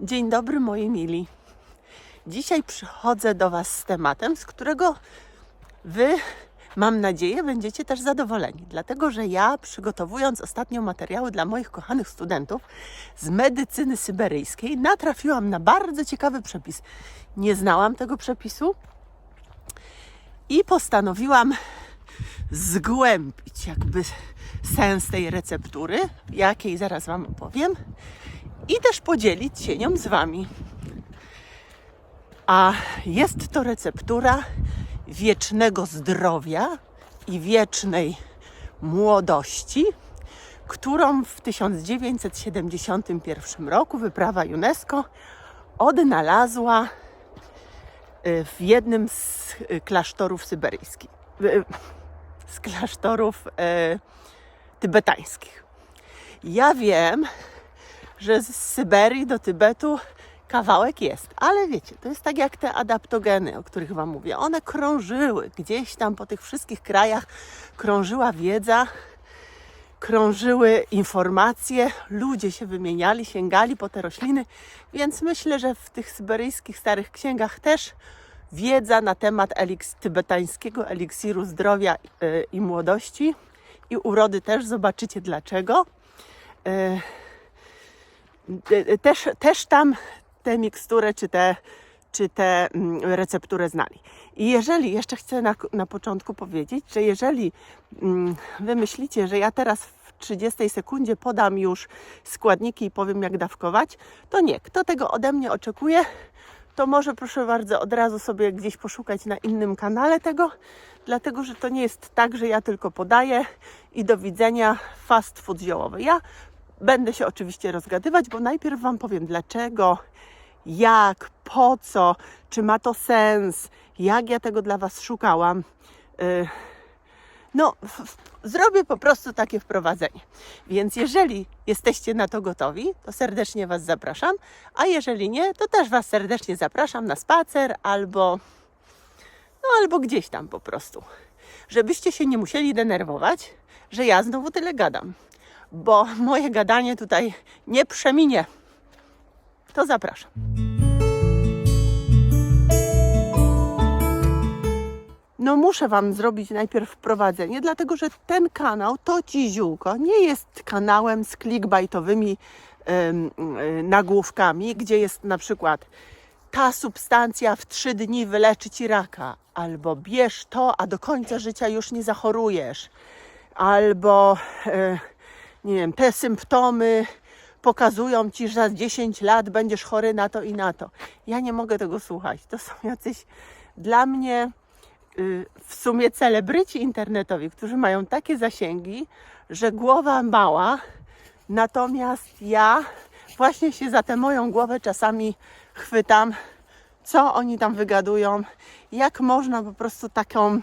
Dzień dobry moi mili. Dzisiaj przychodzę do Was z tematem, z którego Wy, mam nadzieję, będziecie też zadowoleni. Dlatego, że ja przygotowując ostatnio materiały dla moich kochanych studentów z medycyny syberyjskiej, natrafiłam na bardzo ciekawy przepis. Nie znałam tego przepisu i postanowiłam zgłębić jakby sens tej receptury, jakiej zaraz Wam opowiem i też podzielić się nią z Wami. A jest to receptura wiecznego zdrowia i wiecznej młodości, którą w 1971 roku wyprawa UNESCO odnalazła y, w jednym z y, klasztorów syberyjskich, y, z klasztorów tybetańskich. Ja wiem, że z Syberii do Tybetu kawałek jest, ale wiecie, to jest tak jak te adaptogeny, o których Wam mówię. One krążyły gdzieś tam po tych wszystkich krajach, krążyła wiedza, krążyły informacje, ludzie się wymieniali, sięgali po te rośliny, więc myślę, że w tych syberyjskich starych księgach też wiedza na temat eliks, tybetańskiego eliksiru zdrowia y, i młodości i urody też zobaczycie dlaczego. Y, y, też, też tam tę miksturę czy tę czy te mm, recepturę znali. I jeżeli, jeszcze chcę na, na początku powiedzieć, że jeżeli mm, wy myślicie, że ja teraz w 30 sekundzie podam już składniki i powiem jak dawkować, to nie. Kto tego ode mnie oczekuje, to może proszę bardzo od razu sobie gdzieś poszukać na innym kanale tego, dlatego że to nie jest tak, że ja tylko podaję i do widzenia fast food ziołowy. Ja będę się oczywiście rozgadywać, bo najpierw Wam powiem dlaczego, jak, po co, czy ma to sens, jak ja tego dla Was szukałam. Yy, no, zrobię po prostu takie wprowadzenie. Więc jeżeli jesteście na to gotowi, to serdecznie Was zapraszam, a jeżeli nie, to też Was serdecznie zapraszam na spacer albo, no, albo gdzieś tam po prostu. Żebyście się nie musieli denerwować, że ja znowu tyle gadam, bo moje gadanie tutaj nie przeminie. To zapraszam. No muszę Wam zrobić najpierw wprowadzenie, dlatego że ten kanał, to Ci ziółko, nie jest kanałem z clickbaitowymi ym, y, nagłówkami, gdzie jest na przykład ta substancja w trzy dni wyleczy Ci raka, albo bierz to, a do końca życia już nie zachorujesz, albo y, nie wiem, te symptomy pokazują Ci, że za 10 lat będziesz chory na to i na to. Ja nie mogę tego słuchać. To są jacyś dla mnie y, w sumie celebryci internetowi, którzy mają takie zasięgi, że głowa mała, natomiast ja właśnie się za tę moją głowę czasami chwytam, co oni tam wygadują, jak można po prostu taką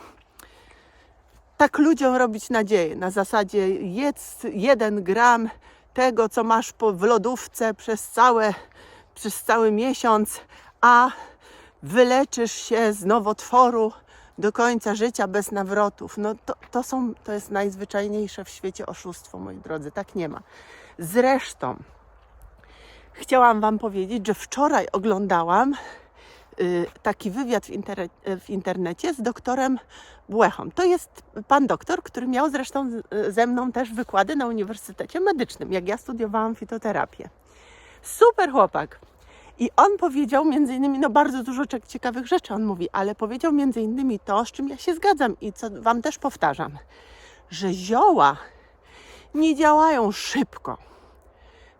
tak ludziom robić nadzieję na zasadzie jedz jeden gram tego, co masz w lodówce przez, całe, przez cały miesiąc, a wyleczysz się z nowotworu do końca życia bez nawrotów. No to, to, są, to jest najzwyczajniejsze w świecie oszustwo, moi drodzy. Tak nie ma. Zresztą chciałam Wam powiedzieć, że wczoraj oglądałam taki wywiad w, w, internecie z doktorem Błechą. To jest pan doktor, który miał zresztą z, ze mną też wykłady na Uniwersytecie Medycznym, jak ja studiowałam fitoterapię. Super chłopak. I on powiedział między innymi, no bardzo dużo ciekawych rzeczy on mówi, ale powiedział między innymi to, z czym ja się zgadzam i co Wam też powtarzam, że zioła nie działają szybko,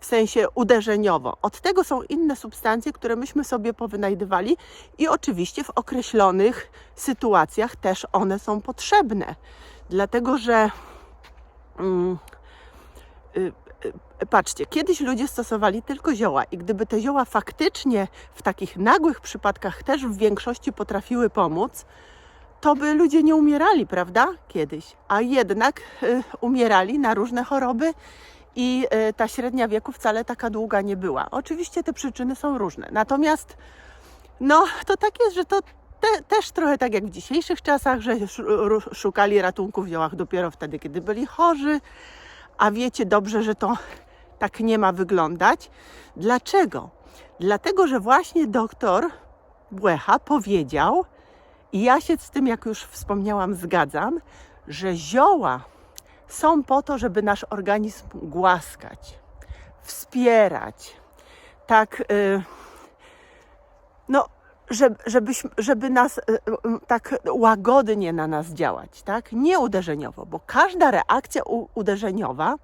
w sensie uderzeniowo. Od tego są inne substancje, które myśmy sobie powynajdywali i oczywiście w określonych sytuacjach też one są potrzebne. Dlatego, że mm, y, y, patrzcie, kiedyś ludzie stosowali tylko zioła i gdyby te zioła faktycznie w takich nagłych przypadkach też w większości potrafiły pomóc, to by ludzie nie umierali, prawda? Kiedyś. A jednak y, umierali na różne choroby i y, ta średnia wieku wcale taka długa nie była. Oczywiście te przyczyny są różne. Natomiast no, to tak jest, że to te, też trochę tak jak w dzisiejszych czasach, że szu- szukali ratunku w ziołach dopiero wtedy, kiedy byli chorzy, a wiecie dobrze, że to tak nie ma wyglądać. Dlaczego? Dlatego, że właśnie doktor Błecha powiedział, i ja się z tym, jak już wspomniałam, zgadzam, że zioła są po to, żeby nasz organizm głaskać, wspierać, tak, y, no, żeby, żeby nas y, y, tak łagodnie na nas działać, tak, nie uderzeniowo, bo każda reakcja uderzeniowa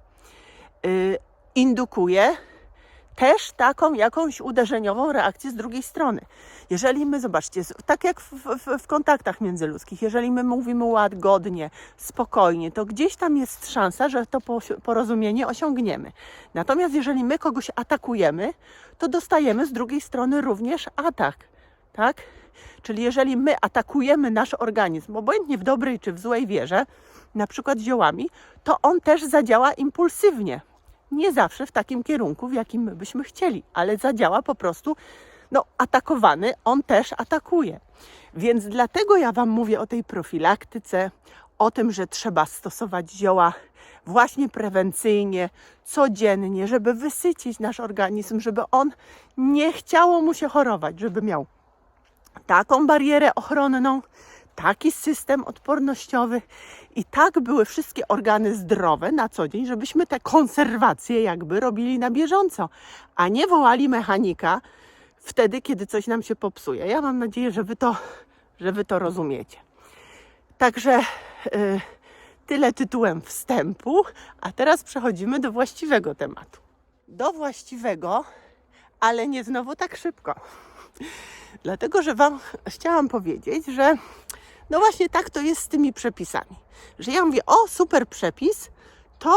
indukuje też taką jakąś uderzeniową reakcję z drugiej strony. Jeżeli my, zobaczcie, tak jak w, w, w kontaktach międzyludzkich, jeżeli my mówimy łagodnie, spokojnie, to gdzieś tam jest szansa, że to porozumienie osiągniemy. Natomiast jeżeli my kogoś atakujemy, to dostajemy z drugiej strony również atak, tak? Czyli jeżeli my atakujemy nasz organizm, obojętnie w dobrej czy w złej wierze, na przykład ziołami, to on też zadziała impulsywnie nie zawsze w takim kierunku, w jakim my byśmy chcieli, ale zadziała po prostu, no atakowany, on też atakuje. Więc dlatego ja Wam mówię o tej profilaktyce, o tym, że trzeba stosować zioła właśnie prewencyjnie, codziennie, żeby wysycić nasz organizm, żeby on nie chciało mu się chorować, żeby miał taką barierę ochronną, taki system odpornościowy i tak były wszystkie organy zdrowe na co dzień, żebyśmy te konserwacje jakby robili na bieżąco, a nie wołali mechanika wtedy, kiedy coś nam się popsuje. Ja mam nadzieję, że Wy to, że wy to rozumiecie. Także y, tyle tytułem wstępu, a teraz przechodzimy do właściwego tematu. Do właściwego, ale nie znowu tak szybko. Dlatego, że Wam chciałam powiedzieć, że no właśnie tak to jest z tymi przepisami. Że ja mówię, o super przepis, to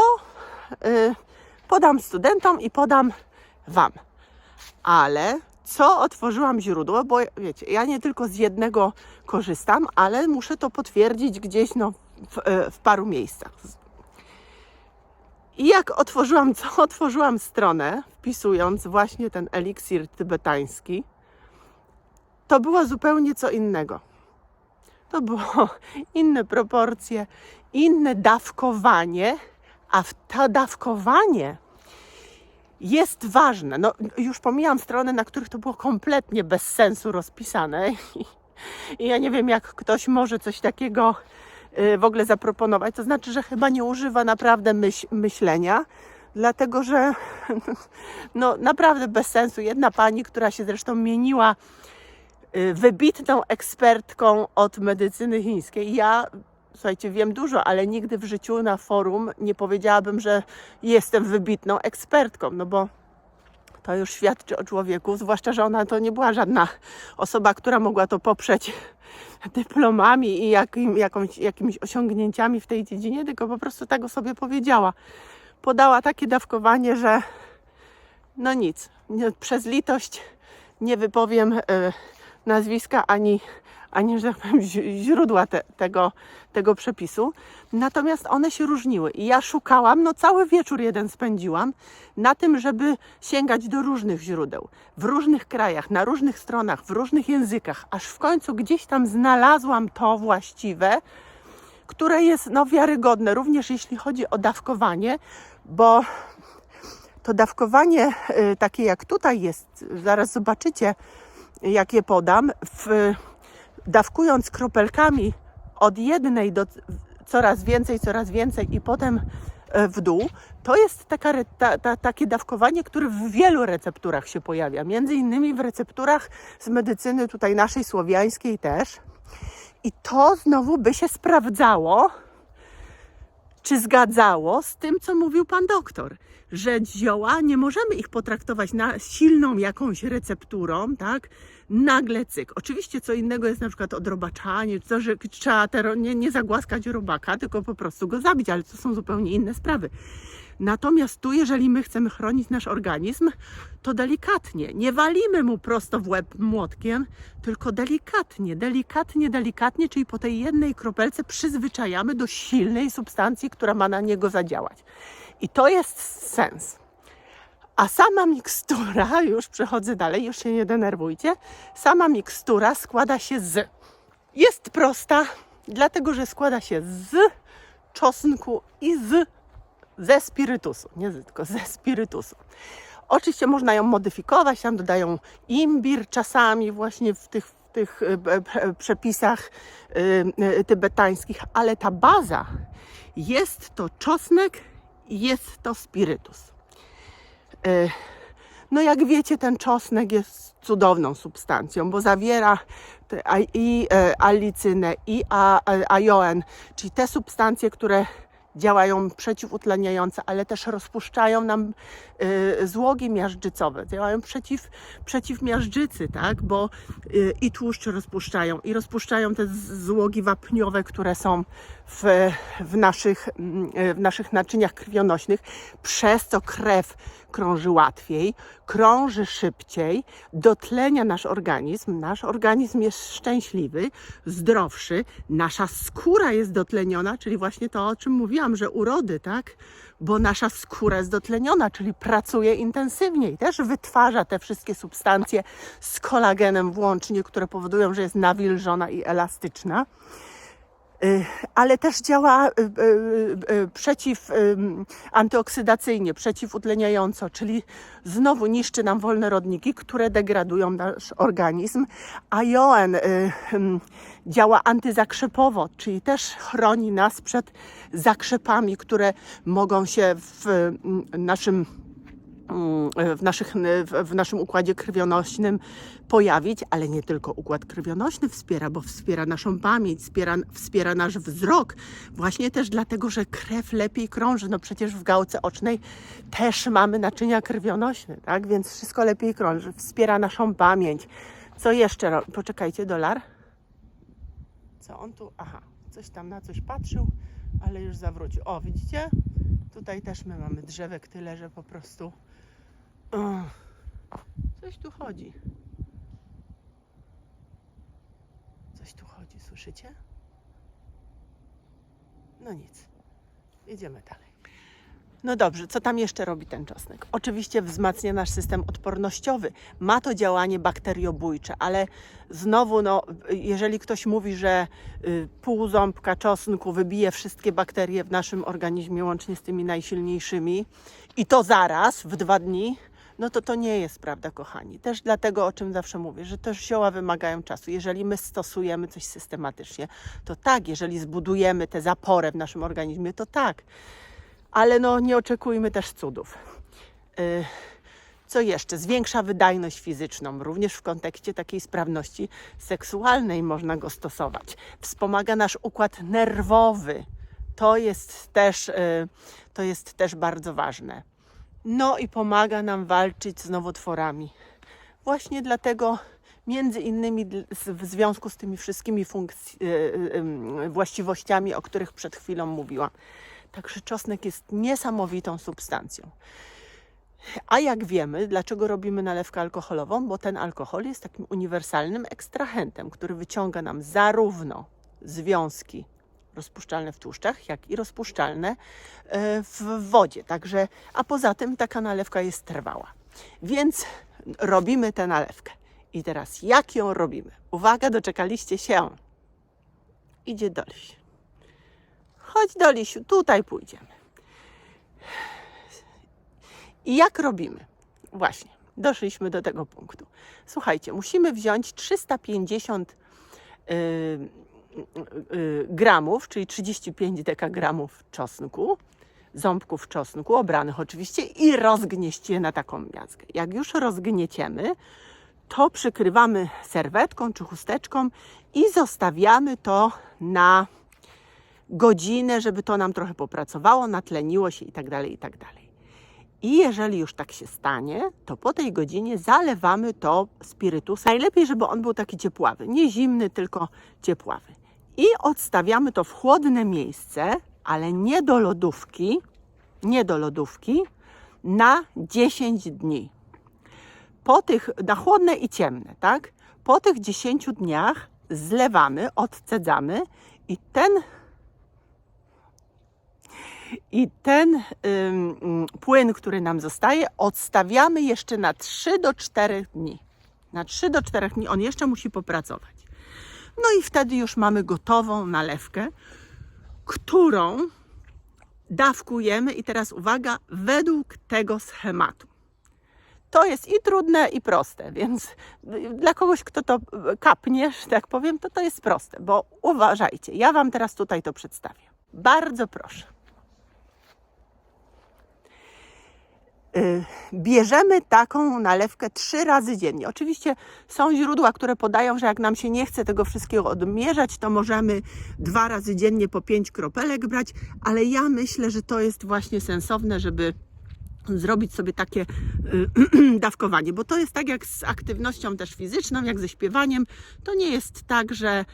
y, podam studentom i podam Wam. Ale co otworzyłam źródło, bo wiecie, ja nie tylko z jednego korzystam, ale muszę to potwierdzić gdzieś no, w, y, w paru miejscach. I jak otworzyłam, co otworzyłam stronę, wpisując właśnie ten eliksir tybetański, to było zupełnie co innego. To było inne proporcje, inne dawkowanie, a to dawkowanie jest ważne. No, już pomijam strony, na których to było kompletnie bez sensu rozpisane. I, ja nie wiem, jak ktoś może coś takiego y, w ogóle zaproponować. To znaczy, że chyba nie używa naprawdę myśl, myślenia, dlatego że no, naprawdę bez sensu. Jedna pani, która się zresztą mieniła wybitną ekspertką od medycyny chińskiej. Ja, słuchajcie, wiem dużo, ale nigdy w życiu na forum nie powiedziałabym, że jestem wybitną ekspertką, no bo to już świadczy o człowieku, zwłaszcza, że ona to nie była żadna osoba, która mogła to poprzeć dyplomami i jakim, jakąś, jakimiś osiągnięciami w tej dziedzinie, tylko po prostu tak o sobie powiedziała. Podała takie dawkowanie, że no nic, przez litość nie wypowiem e, nazwiska ani, ani że tak powiem, źródła te, tego, tego przepisu. Natomiast one się różniły i ja szukałam, no cały wieczór jeden spędziłam na tym, żeby sięgać do różnych źródeł, w różnych krajach, na różnych stronach, w różnych językach, aż w końcu gdzieś tam znalazłam to właściwe, które jest no, wiarygodne, również jeśli chodzi o dawkowanie, bo to dawkowanie y, takie jak tutaj jest, zaraz zobaczycie, jak je podam, w, dawkując kropelkami od jednej do coraz więcej, coraz więcej i potem e, w dół, to jest taka, ta, ta, takie dawkowanie, które w wielu recepturach się pojawia, między innymi w recepturach z medycyny tutaj naszej słowiańskiej też. I to znowu by się sprawdzało, czy zgadzało z tym, co mówił pan doktor, że zioła nie możemy ich potraktować na silną jakąś recepturą, tak? Nagle cyk. Oczywiście co innego jest na przykład odrobaczanie, to, że trzeba nie, nie zagłaskać robaka, tylko po prostu go zabić, ale to są zupełnie inne sprawy. Natomiast tu, jeżeli my chcemy chronić nasz organizm, to delikatnie. Nie walimy mu prosto w łeb młotkiem, tylko delikatnie, delikatnie, delikatnie, czyli po tej jednej kropelce przyzwyczajamy do silnej substancji, która ma na niego zadziałać. I to jest sens. A sama mikstura, już przechodzę dalej, już się nie denerwujcie, sama mikstura składa się z. Jest prosta, dlatego że składa się z czosnku i z ze spirytusu, nie tylko ze spirytusu. Oczywiście można ją modyfikować, tam dodają imbir czasami właśnie w tych, w tych e, e, przepisach e, tybetańskich, ale ta baza jest to czosnek jest to spirytus. No jak wiecie, ten czosnek jest cudowną substancją, bo zawiera i alicynę, i ajoen, czyli te substancje, które działają przeciwutleniające, ale też rozpuszczają nam e, złogi miażdżycowe, działają przeciw, przeciw miażdżycy, tak? bo e, i tłuszcz rozpuszczają, i rozpuszczają te złogi wapniowe, które są w, w, naszych, mm, e, w naszych naczyniach krwionośnych, przez co krew krąży łatwiej, krąży szybciej, dotlenia nasz organizm. Nasz organizm jest szczęśliwy, zdrowszy, nasza skóra jest dotleniona, czyli właśnie to, o czym mówiłam, że urody, tak? Bo nasza skóra jest dotleniona, czyli pracuje intensywniej, też wytwarza te wszystkie substancje z kolagenem włącznie, które powodują, że jest nawilżona i elastyczna. Y, ale też działa y, y, przeciw antyoksydacyjnie, przeciwutleniająco, czyli znowu niszczy nam wolne rodniki, które degradują nasz organizm. A joen ym, działa antyzakrzepowo, czyli też chroni nas przed zakrzepami, które mogą się w ym, naszym w, naszych, w, naszym układzie krwionośnym pojawić, ale nie tylko układ krwionośny wspiera, bo wspiera naszą pamięć, wspiera, wspiera nasz wzrok. Właśnie też dlatego, że krew lepiej krąży. No przecież w gałce ocznej też mamy naczynia krwionośne, tak? Więc wszystko lepiej krąży. Wspiera naszą pamięć. Co jeszcze? Poczekajcie, dolar. Co on tu? Aha, coś tam na coś patrzył, ale już zawrócił. O, widzicie? Tutaj też my mamy drzewek tyle, że po prostu coś tu chodzi. Coś tu chodzi, słyszycie? No nic. Idziemy dalej. No dobrze, co tam jeszcze robi ten czosnek? Oczywiście wzmacnia nasz system odpornościowy. Ma to działanie bakteriobójcze, ale znowu, no, jeżeli ktoś mówi, że y, pół ząbka czosnku wybije wszystkie bakterie w naszym organizmie, łącznie z tymi najsilniejszymi, i to zaraz, w dwa dni, no to to nie jest prawda, kochani. Też dlatego, o czym zawsze mówię, że też zioła wymagają czasu. Jeżeli my stosujemy coś systematycznie, to tak, jeżeli zbudujemy tę zaporę w naszym organizmie, to tak. Ale no nie oczekujmy też cudów. Y, Co jeszcze? Zwiększa wydajność fizyczną, również w kontekście takiej sprawności seksualnej można go stosować. Wspomaga nasz układ nerwowy. To jest też, y, to jest też bardzo ważne. No i pomaga nam walczyć z nowotworami. Właśnie dlatego, między innymi w związku z tymi wszystkimi y, y, właściwościami, o których przed chwilą mówiłam. Także czosnek jest niesamowitą substancją. A jak wiemy, dlaczego robimy nalewkę alkoholową? Bo ten alkohol jest takim uniwersalnym ekstrahentem, który wyciąga nam zarówno związki rozpuszczalne w tłuszczach, jak i rozpuszczalne e, w wodzie. Także, a poza tym taka nalewka jest trwała. Więc robimy tę nalewkę. I teraz jak ją robimy? Uwaga, doczekaliście się. Idzie Dolisiu. Chodź Dolisiu, tutaj pójdziemy. I jak robimy? Właśnie, doszliśmy do tego punktu. Słuchajcie, musimy wziąć 350 y, y, y, gramów, czyli 35 dekagramów czosnku, ząbków czosnku, obranych oczywiście, i rozgnieść je na taką miazgę. Jak już rozgnieciemy, to przykrywamy serwetką czy chusteczką i zostawiamy to na godzinę, żeby to nam trochę popracowało, natleniło się i tak dalej, i tak dalej. I jeżeli już tak się stanie, to po tej godzinie zalewamy to spirytusem. Najlepiej, żeby on był taki ciepławy, nie zimny, tylko ciepławy. I odstawiamy to w chłodne miejsce, ale nie do lodówki, nie do lodówki, na 10 dni. Po tych, na chłodne i ciemne, tak? Po tych 10 dniach zlewamy, odcedzamy i ten i ten ym, płyn, który nam zostaje, odstawiamy jeszcze na 3 do 4 dni. Na 3 do 4 dni on jeszcze musi popracować. No i wtedy już mamy gotową nalewkę, którą dawkujemy i teraz uwaga, według tego schematu. To jest i trudne, i proste, więc dla kogoś, kto to kapnie, że tak powiem, to to jest proste, bo uważajcie, ja Wam teraz tutaj to przedstawię. Bardzo proszę. Bierzemy taką nalewkę trzy razy dziennie. Oczywiście są źródła, które podają, że jak nam się nie chce tego wszystkiego odmierzać, to możemy dwa razy dziennie po pięć kropelek brać, ale ja myślę, że to jest właśnie sensowne, żeby zrobić sobie takie y, dawkowanie, bo to jest tak jak z aktywnością też fizyczną, jak ze śpiewaniem. To nie jest tak, że y,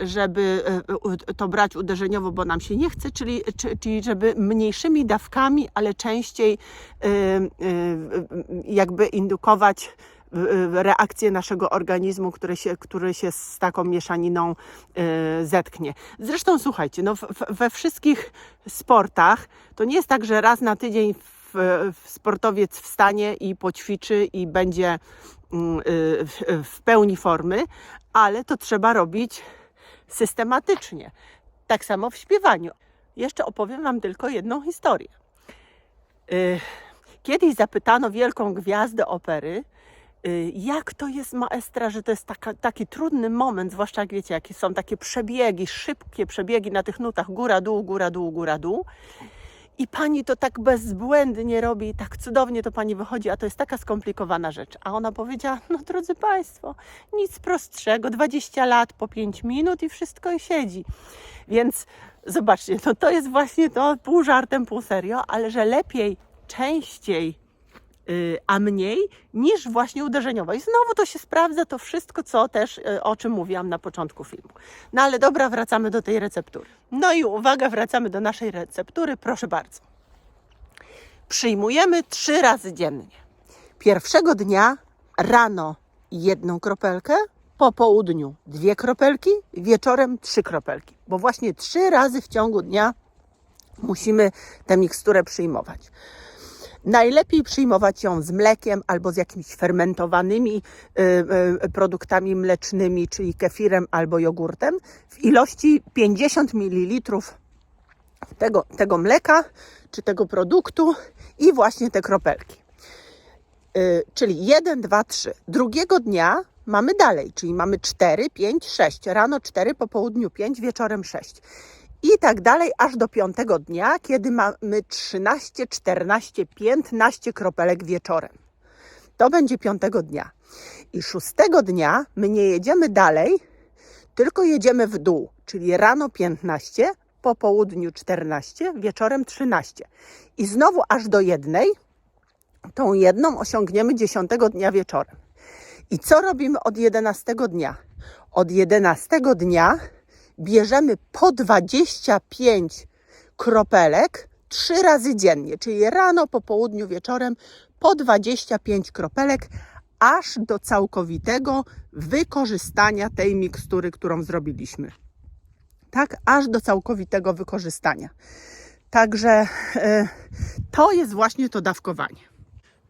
żeby y, to brać uderzeniowo, bo nam się nie chce, czyli, czy- czyli żeby mniejszymi dawkami, ale częściej y, y, jakby indukować y, y, reakcję naszego organizmu, który się, który się z taką mieszaniną y, zetknie. Zresztą słuchajcie, no we wszystkich sportach to nie jest tak, że raz na tydzień sportowiec wstanie i poćwiczy i będzie mm, y, w pełni formy, ale to trzeba robić systematycznie. Tak samo w śpiewaniu. Jeszcze opowiem Wam tylko jedną historię. Y, Kiedyś zapytano wielką gwiazdę opery, y, jak to jest maestra, że to jest taka, taki trudny moment, zwłaszcza jak wiecie, jakie są takie przebiegi, szybkie przebiegi na tych nutach góra, dół, góra, dół, góra, dół. I pani to tak bezbłędnie robi, i tak cudownie to pani wychodzi, a to jest taka skomplikowana rzecz. A ona powiedziała: No, drodzy Państwo, nic prostszego, 20 lat po 5 minut i wszystko siedzi. Więc zobaczcie, no to jest właśnie to pół żartem, pół serio, ale że lepiej, częściej, a mniej niż właśnie uderzeniowo. I znowu to się sprawdza, to wszystko, co też, y, o czym mówiłam na początku filmu. No ale dobra, wracamy do tej receptury. No i uwaga, wracamy do naszej receptury. Proszę bardzo. Przyjmujemy trzy razy dziennie. Pierwszego dnia rano jedną kropelkę, po południu dwie kropelki, wieczorem trzy kropelki. Bo właśnie trzy razy w ciągu dnia musimy tę miksturę przyjmować. Najlepiej przyjmować ją z mlekiem albo z jakimiś fermentowanymi y, y, produktami mlecznymi, czyli kefirem albo jogurtem, w ilości 50 ml tego, tego mleka czy tego produktu i właśnie te kropelki. Y, czyli 1, 2, 3. Drugiego dnia mamy dalej, czyli mamy 4, 5, 6. Rano 4, po południu 5, wieczorem 6. I tak dalej aż do piątego dnia, kiedy mamy 13, 14, 15 kropelek wieczorem. To będzie piątego dnia. I szóstego dnia my nie jedziemy dalej, tylko jedziemy w dół, czyli rano 15, po południu 14, wieczorem 13. I znowu aż do jednej, tą jedną osiągniemy 10 dnia wieczorem. I co robimy od 11 dnia? Od 11 dnia bierzemy po 25 kropelek trzy razy dziennie, czyli rano, po południu, wieczorem po 25 kropelek, aż do całkowitego wykorzystania tej mikstury, którą zrobiliśmy. Tak, aż do całkowitego wykorzystania. Także e, to jest właśnie to dawkowanie.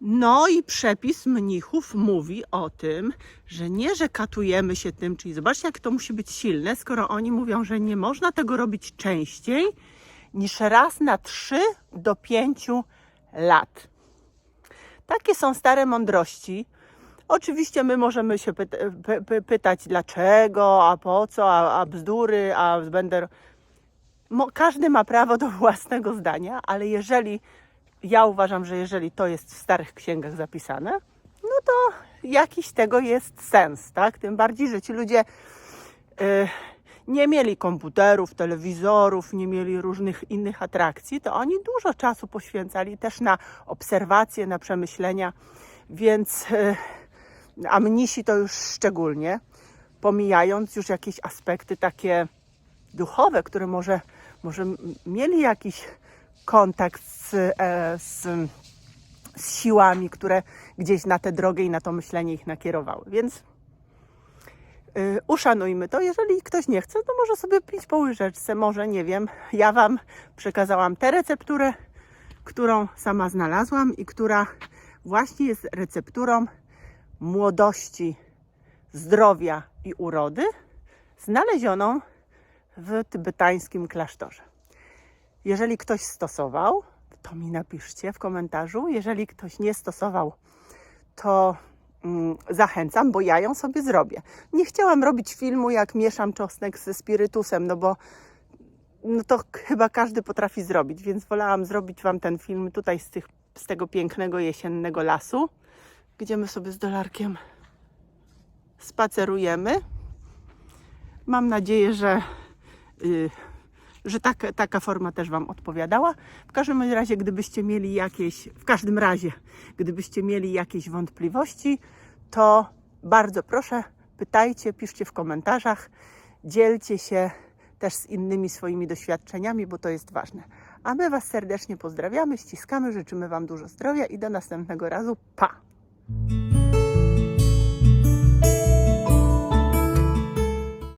No i przepis mnichów mówi o tym, że nie, że katujemy się tym, czyli zobaczcie, jak to musi być silne, skoro oni mówią, że nie można tego robić częściej niż raz na 3 do 5 lat. Takie są stare mądrości. Oczywiście my możemy się py, py, pytać dlaczego, a po co, a, a bzdury, a będę. Każdy ma prawo do własnego zdania, ale jeżeli ja uważam, że jeżeli to jest w starych księgach zapisane, no to jakiś tego jest sens, tak? Tym bardziej, że ci ludzie y, nie mieli komputerów, telewizorów, nie mieli różnych innych atrakcji, to oni dużo czasu poświęcali też na obserwacje, na przemyślenia, więc y, a mnisi to już szczególnie, pomijając już jakieś aspekty takie duchowe, które może, może mieli jakiś kontakt z, e, z, z siłami, które gdzieś na tę drogę i na to myślenie ich nakierowały. Więc y, uszanujmy to. Jeżeli ktoś nie chce, to może sobie pić po łyżeczce, może nie wiem. Ja Wam przekazałam tę recepturę, którą sama znalazłam i która właśnie jest recepturą młodości, zdrowia i urody, znalezioną w tybetańskim klasztorze. Jeżeli ktoś stosował, to mi napiszcie w komentarzu. Jeżeli ktoś nie stosował, to mm, zachęcam, bo ja ją sobie zrobię. Nie chciałam robić filmu, jak mieszam czosnek ze spirytusem, no bo no to chyba każdy potrafi zrobić, więc wolałam zrobić Wam ten film tutaj z, tych, z tego pięknego jesiennego lasu, gdzie my sobie z dolarkiem spacerujemy. Mam nadzieję, że, y, że tak, taka forma też Wam odpowiadała. W każdym razie, gdybyście mieli jakieś, w każdym razie, gdybyście mieli jakieś wątpliwości, to bardzo proszę, pytajcie, piszcie w komentarzach, dzielcie się też z innymi swoimi doświadczeniami, bo to jest ważne. A my Was serdecznie pozdrawiamy, ściskamy, życzymy Wam dużo zdrowia i do następnego razu. Pa!